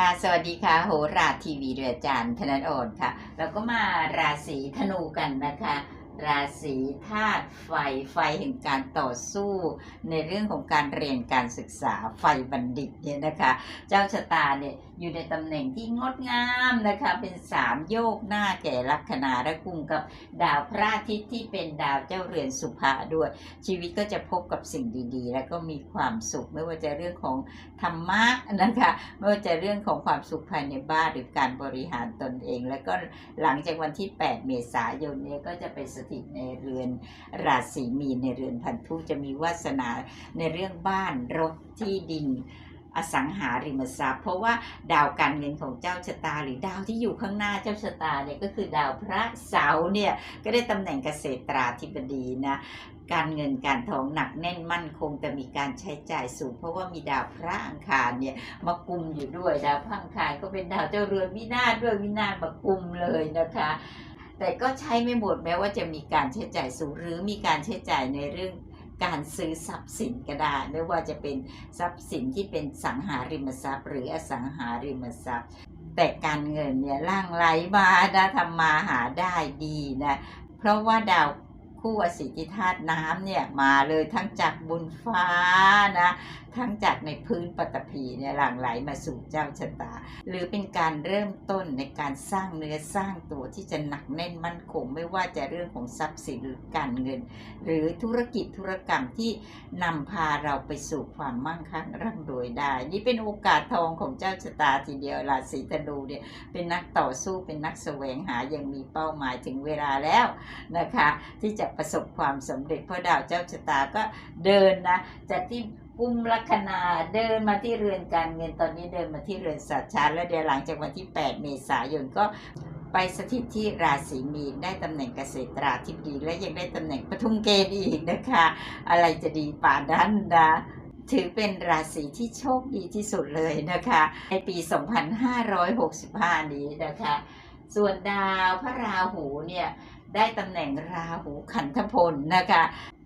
ค่ะสวัสดีค่ะโหราทีวีเรืออาจารย์ธนโอนค่ะแล้วก็มาราศีธนูกันนะคะ ราศีธาตุไฟไฟแห่งการต่อสู้ ในเรื่องของการเรียนการศึกษาไฟบัณฑิตเนี่ยนะคะ เจ้าชะตาเนี่ยอยู่ในตำแหน่งที่งดงามนะคะเป็นสามโยกหน้าแก่ลัคนาและกุมกับดาวพระอาทิตย์ที่เป็นดาวเจ้าเรือนสุภาด้วย ชีวิตก็จะพบกับสิ่งดีๆ แล้วก็มีความสุขไม่ว่าจะเรื่องของธรรมะนะคะไม่ว่าจะเรื่องของความสุขภายในบ้านหรือการบริหารตนเอง แล้วก็หลังจากวันที่ 8 เมษายนเนี้ก็จะไปสถิตในเรือนราศีมีนในเรือนพันธุจะมีวาสนาในเรื่องบ้านรถที่ดินอสังหาริมทรัพย์ เพราะว่าดาวการเงินของเจ้าชะตา หรือดาวที่อยู่ข้างหน้าเจ้าชะตาเนี่ยก็คือดาวพระเสาร์เนี่ยก็ได้ตำแหน่งเกษตราธิบดีนะการเงินการทองหนักแน่นมั่นคงแต่มีการใช้จ่ายสูง เพราะว่ามีดาวพระอังคารเนี่ยมากุมอยู่ด้วยดาวพระอังคารก็เป็นดาวเจ้าเรือนวินาศด้วยวินาศมากุมเลยนะคะ แต่ก็ใช้ไม่หมดแม้ว่าจะมีการใช้จ่ายสูง หรือมีการใช้จ่ายในเรื่องการซื้อทรัพย์สินก็ได้ไม่ว่าจะเป็นทรัพย์สินที่เป็นสังหาริมทรัพย์ หรืออสังหาริมทรัพย์ แต่การเงินเนี่ยล่างไหลมานะทำมาหาได้ดีนะเพราะว่าดาว คู่อสิทธิธาตุน้ำเนี่ยมาเลยทั้งจากบุญฟ้านะทั้งจากในพื้นปฐพีเนี่ยหลั่งไหลมาสู่เจ้าชะตา หรือเป็นการเริ่มต้นในการสร้างเนื้อสร้างตัวที่จะหนักแน่นมั่นคงไม่ว่าจะเรื่องของทรัพย์สินหรือการเงิน หรือธุรกิจธุรกรรมที่นำพาเราไปสู่ความมั่งคั่งร่ำรวยได้ นี่เป็นโอกาสทองของเจ้าชะตาทีเดียวราศีธนูเนี่ยเป็นนักต่อสู้เป็นนักแสวงหายังมีเป้าหมายถึงเวลาแล้วนะคะ ที่จะประสบความสำเร็จเพราะดาวเจ้าชะตาก็เดินนะจากที่กุมลัคนาเดินมาที่เรือนการเงินตอนนี้เดินมาที่เรือนสัตชาแล้วเดี๋ยวหลังจากวันที่ 8 เมษายนก็ไปสถิตที่ราศีมีนได้ตำแหน่งเกษตราธิบดีและยังได้ตำแหน่งปทุมเกณฑ์อีกนะคะ อะไรจะดีป่านนั้นนะถือเป็นราศีที่โชคดีที่สุดเลยนะคะ ในปี 2565 นี้นะคะ ส่วนดาวพระราหูเนี่ย ได้ตำแหน่งราหูขันธพลนะคะ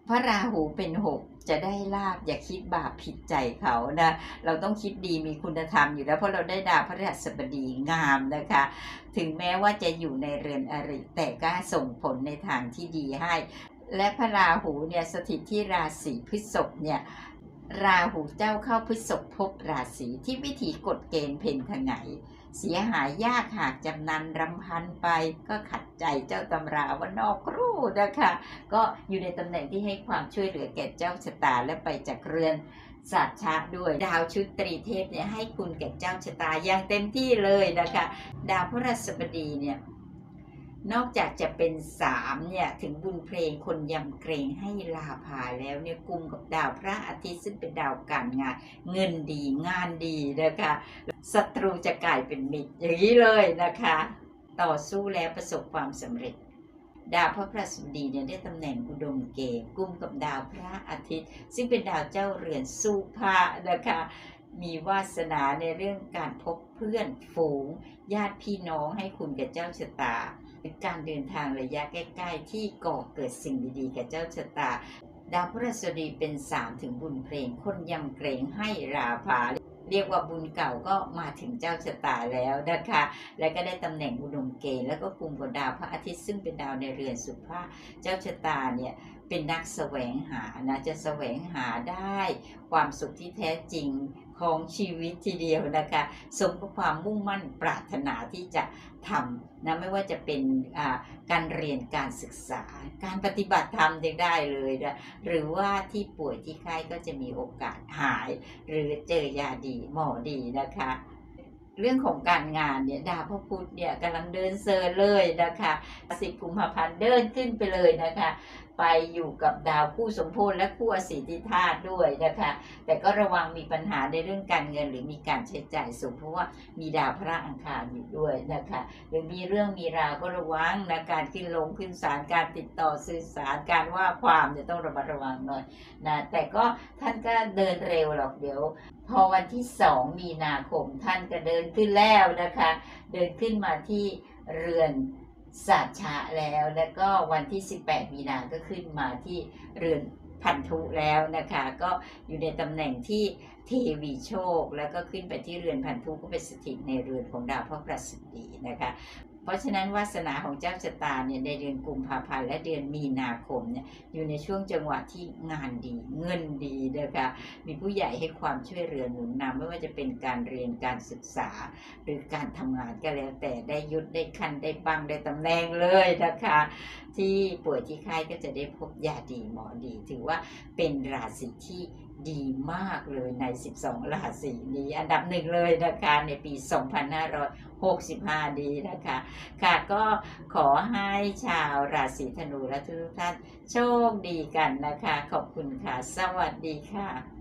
พระราหูเป็นหกจะได้ลาบอย่าคิดบาปผิดใจเขานะเราต้องคิดดีมีคุณธรรมอยู่แล้วเพราะเราได้ดาวพระฤหัสบดีงามนะคะ ถึงแม้ว่าจะอยู่ในเรือนอริแต่ก็ส่งผลในทางที่ดีให้ และพระราหูเนี่ยสถิตที่ราศีพฤษภเนี่ยราหูเจ้าเข้าพฤษภภพราศีที่วิถีกฎเกณฑ์เพนทางไหน เสียหายยากหากจำนันรำพันไป ก็ขัดใจเจ้าตำราว่านอกครูนะคะ ก็อยู่ในตำแหน่งที่ให้ความช่วยเหลือแก่เจ้าชะตาและไปจากเรือนสัตว์ชาด้วยดาวชุดตรีเทพเนี่ยให้คุณแก่เจ้าชะตาอย่างเต็มที่เลยนะคะ ดาวพฤหัสบดีเนี่ย นอกจากจะเป็นสามเนี่ยถึงบุญเพลงคนยำเกรงให้ลาภาแล้วเนี่ยกุมกับดาวพระอาทิตย์ซึ่งเป็นดาวการงาน เงินดีงานดีนะคะศัตรูจะกลายเป็นมิตรอย่างนี้เลยนะคะ ต่อสู้แล้วประสบความสำเร็จ ดาวพระพฤหัสบดีเนี่ยได้ตำแหน่งอุดมเกณฑ์กุมกับดาวพระอาทิตย์ ซึ่งเป็นดาวเจ้าเรือนสุภานะคะมีวาสนาในเรื่องการพบ เพื่อนฝูง ญาติพี่น้องให้คุณกับเจ้าชะตาเป็นการเดินทางระยะใกล้ ๆ ที่ก่อเกิดสิ่งดีๆ กับเจ้าชะตา ดาวพฤหัสบดีเป็นสามถึงบุญเพลง คนยำเกรงให้ราภาเรียกว่าบุญเก่าก็มาถึงเจ้าชะตาแล้วนะคะ และก็ได้ตำแหน่งอุดมเกณฑ์แล้วก็กลุ่มกับดาวพระอาทิตย์ซึ่งเป็นดาวในเรือนสุภาพเจ้าชะตาเนี่ยเป็นนักแสวงหานะจะแสวงหาได้ ความสุขที่แท้จริง ของชีวิตทีเดียวนะคะสมกับความมุ่งมั่นปรารถนาที่จะทำนะไม่ว่าจะเป็นอ่าการเรียนการศึกษา การปฏิบัติธรรมยังได้เลยนะหรือว่าที่ป่วยที่ไข้ก็จะมีโอกาสหาย หรือเจอยาดีหมอดีนะคะเรื่องของการงานเนี่ยดาวพระพุธเนี่ยกำลังเดินเซอร์เลยนะคะสิบกุมภาพันธ์เดินขึ้นไปเลยนะคะ ไปอยู่กับดาวคู่สมพลและคู่อสิทธิธาตุด้วยนะคะ แต่ก็ระวังมีปัญหาในเรื่องการเงินหรือมีการใช้จ่ายสูงเพราะว่ามีดาวพระอังคารอยู่ด้วยนะคะ หรือมีเรื่องมีราวก็ระวังนะการขึ้นลงขึ้นศาลการติดต่อสื่อสารการว่าความเนี่ยต้องระมัดระวังหน่อยนะแต่ก็ท่านก็เดินเร็วหรอกเดี๋ยว พอวันที่สองมีนาคมท่านก็เดินขึ้นแล้วนะคะ เดินขึ้นมาที่เรือน สัตชะแล้วแล้วก็วันที่ 18 มีนาก็ขึ้นมาที่เรือนพันธุแล้วนะคะ ก็อยู่ในตำแหน่งที่เทวีโชค แล้วก็ขึ้นไปที่เรือนพันธุก็ไปสถิตในเรือนของดาวพระประสิทธินะคะเพราะฉะนั้นวาสนาของเจ้าชะตาเนี่ยในเดือนกุมภาพันธ์และเดือนมีนาคมเนี่ยอยู่ในช่วงจังหวะที่งานดี เงินดี นะคะมีผู้ใหญ่ให้ความช่วยเหลือหนุนนำไม่ว่าจะเป็นการเรียนการศึกษา หรือการทำงานก็แล้วแต่ได้ยศได้คันได้บังได้ตำแหน่งเลยนะคะ ที่ป่วยที่ไข้ก็จะได้พบยาดีหมอดี ถือว่าเป็นราศีที่ดีมากเลยใน 12 ราศีนี้ อันดับหนึ่งเลยนะคะในปี 2565 ดีนะคะ ค่ะก็ขอให้ชาวราศีธนูและทุกท่านโชคดีกันนะคะ ขอบคุณค่ะ สวัสดีค่ะ